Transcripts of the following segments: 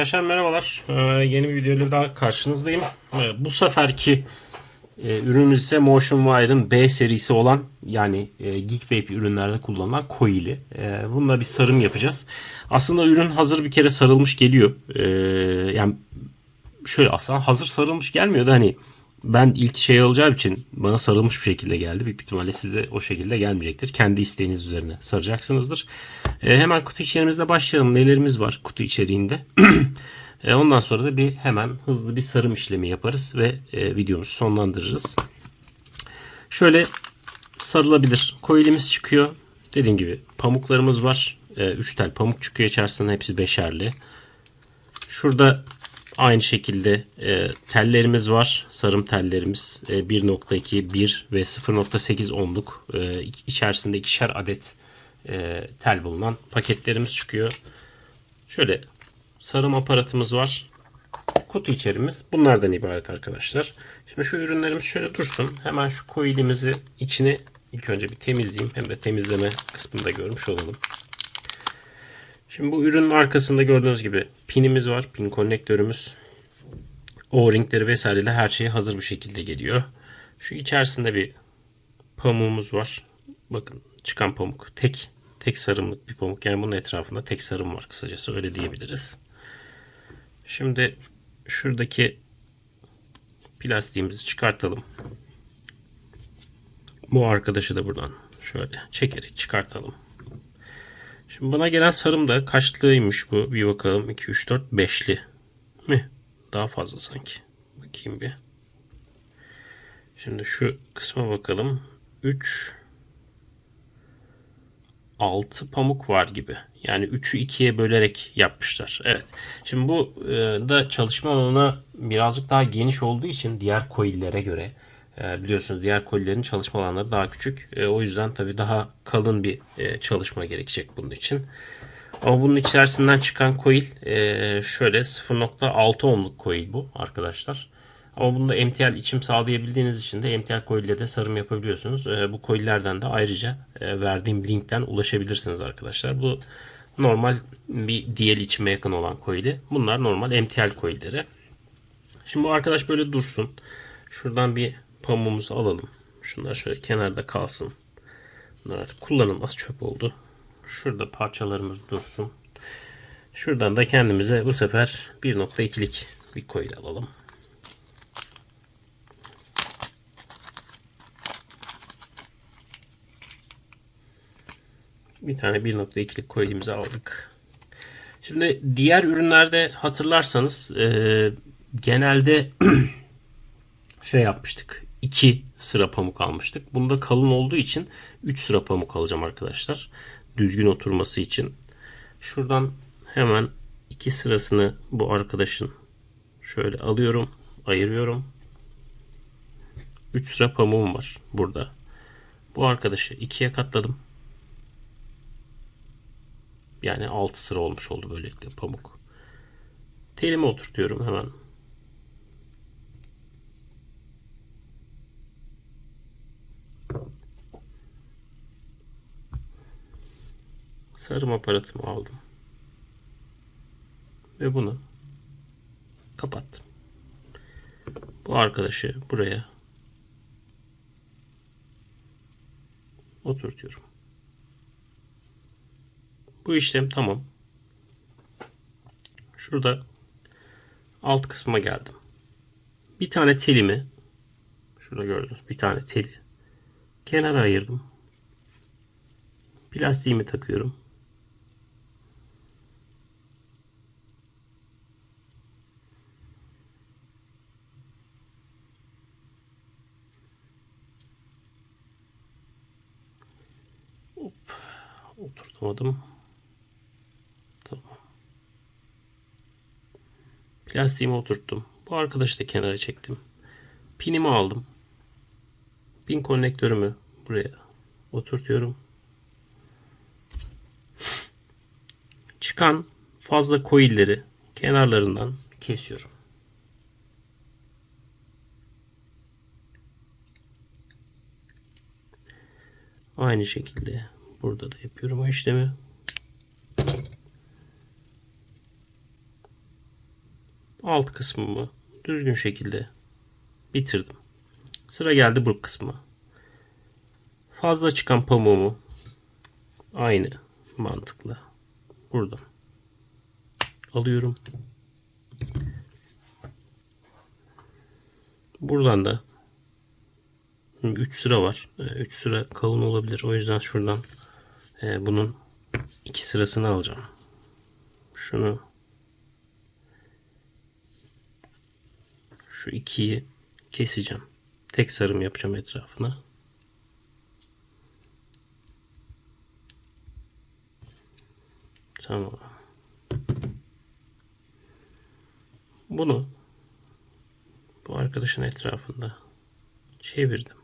Arkadaşlar merhabalar. Ee, yeni bir videoyla daha karşınızdayım. Ee, bu seferki e, ürünümüz ise Motion B serisi olan yani e, Geekvape ürünlerde kullanılan coil'i. E, bununla bir sarım yapacağız. Aslında ürün hazır bir kere sarılmış geliyor. E, yani şöyle aslında hazır sarılmış gelmiyor da hani ben ilk şey alacağı için bana sarılmış bir şekilde geldi. Büyük ihtimalle size o şekilde gelmeyecektir. Kendi isteğiniz üzerine saracaksınızdır. E, hemen kutu içerimizde başlayalım. Nelerimiz var kutu içeriğinde. e, ondan sonra da bir hemen hızlı bir sarım işlemi yaparız ve e, videomuzu sonlandırırız. Şöyle sarılabilir. Koilimiz çıkıyor. Dediğim gibi pamuklarımız var. 3 tel pamuk çıkıyor içerisinden. Hepsi beşerli. Şurada Aynı şekilde e, tellerimiz var. Sarım tellerimiz e, 1.2, 1 ve 0.8 onluk e, içerisinde ikişer adet e, tel bulunan paketlerimiz çıkıyor. Şöyle sarım aparatımız var. Kutu içerimiz bunlardan ibaret arkadaşlar. Şimdi şu ürünlerimiz şöyle dursun. Hemen şu coil'imizi içine ilk önce bir temizleyeyim. Hem de temizleme kısmında görmüş olalım. Şimdi bu ürünün arkasında gördüğünüz gibi pinimiz var. Pin konnektörümüz. O-ringleri vesaireyle her şey hazır bir şekilde geliyor. Şu içerisinde bir pamuğumuz var. Bakın çıkan pamuk tek tek sarımlık bir pamuk. Yani bunun etrafında tek sarım var kısacası öyle diyebiliriz. Şimdi şuradaki plastiğimizi çıkartalım. Bu arkadaşı da buradan şöyle çekerek çıkartalım. Şimdi bana gelen sarım da kaçlıymış bu? Bir bakalım. 2, 3, 4, 5'li mi? Daha fazla sanki. Bakayım bir. Şimdi şu kısma bakalım. 3 6 pamuk var gibi. Yani 3'ü 2'ye bölerek yapmışlar. Evet. Şimdi bu e, da çalışma alanı birazcık daha geniş olduğu için diğer coil'lere göre biliyorsunuz diğer kolilerin çalışma alanları daha küçük. E, o yüzden tabii daha kalın bir e, çalışma gerekecek bunun için. Ama bunun içerisinden çıkan coil şöyle 0.6 ohmluk coil bu arkadaşlar. Ama bunda MTL içim sağlayabildiğiniz için de MTL coil ile de sarım yapabiliyorsunuz. Bu coillerden de ayrıca verdiğim linkten ulaşabilirsiniz arkadaşlar. Bu normal bir DL içime yakın olan coil'i. Bunlar normal MTL coil'leri. Şimdi bu arkadaş böyle dursun. Şuradan bir pamuğumuzu alalım. Şunlar şöyle kenarda kalsın. Bunlar artık kullanılmaz çöp oldu. Şurada parçalarımız dursun. Şuradan da kendimize bu sefer 1.2'lik bir coil alalım. Bir tane 1.2'lik coil'imizi aldık. Şimdi diğer ürünlerde hatırlarsanız e, genelde şey yapmıştık. 2 sıra pamuk almıştık. Bunda kalın olduğu için 3 sıra pamuk alacağım arkadaşlar. Düzgün oturması için. Şuradan hemen 2 sırasını bu arkadaşın şöyle alıyorum. Ayırıyorum. 3 sıra pamuğum var burada. Bu arkadaşı 2'ye katladım. Yani 6 sıra olmuş oldu böylelikle pamuk. Telimi oturtuyorum hemen sarım aparatımı aldım. Ve bunu kapattım. Bu arkadaşı buraya oturtuyorum. Bu işlem tamam. Şurada alt kısma geldim. Bir tane telimi şurada gördünüz bir tane teli kenara ayırdım. Plastiğimi takıyorum. Oturtamadım. Tamam. Plastiğimi oturttum. Bu arkadaşı da kenara çektim. Pinimi aldım. Pin konnektörümü buraya oturtuyorum. Çıkan fazla coil'leri kenarlarından kesiyorum. Aynı şekilde Burada da yapıyorum o işlemi. alt kısmımı düzgün şekilde bitirdim. Sıra geldi bu kısmı. Fazla çıkan pamuğumu aynı mantıkla buradan alıyorum. Buradan da 3 sıra var. 3 sıra kalın olabilir. O yüzden şuradan e, bunun 2 sırasını alacağım. Şunu şu ikiyi keseceğim. Tek sarım yapacağım etrafına. Tamam. Bunu bu arkadaşın etrafında çevirdim.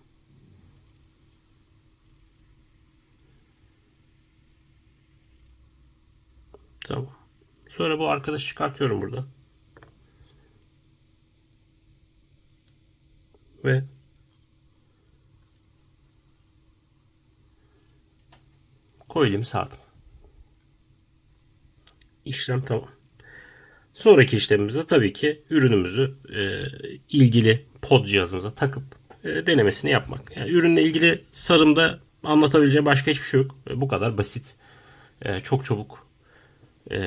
Tamam. Sonra bu arkadaşı çıkartıyorum buradan. Ve koyduğumu sardım. İşlem tamam. Sonraki işlemimizde tabii ki ürünümüzü e, ilgili pod cihazımıza takıp e, denemesini yapmak. Yani ürünle ilgili sarımda anlatabileceğim başka hiçbir şey yok. E, bu kadar basit. E, çok çabuk e,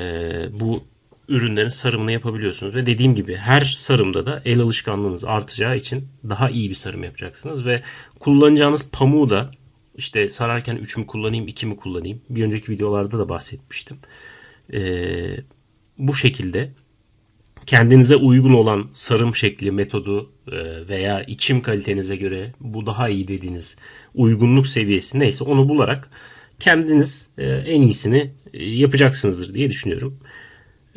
bu ürünlerin sarımını yapabiliyorsunuz. Ve dediğim gibi her sarımda da el alışkanlığınız artacağı için daha iyi bir sarım yapacaksınız. Ve kullanacağınız pamuğu da işte sararken 3 mü kullanayım 2 mi kullanayım. Bir önceki videolarda da bahsetmiştim. Ee, bu şekilde kendinize uygun olan sarım şekli, metodu e, veya içim kalitenize göre bu daha iyi dediğiniz uygunluk seviyesi neyse onu bularak kendiniz e, en iyisini e, yapacaksınızdır diye düşünüyorum.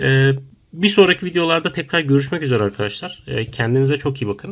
E, bir sonraki videolarda tekrar görüşmek üzere arkadaşlar. Kendinize çok iyi bakın.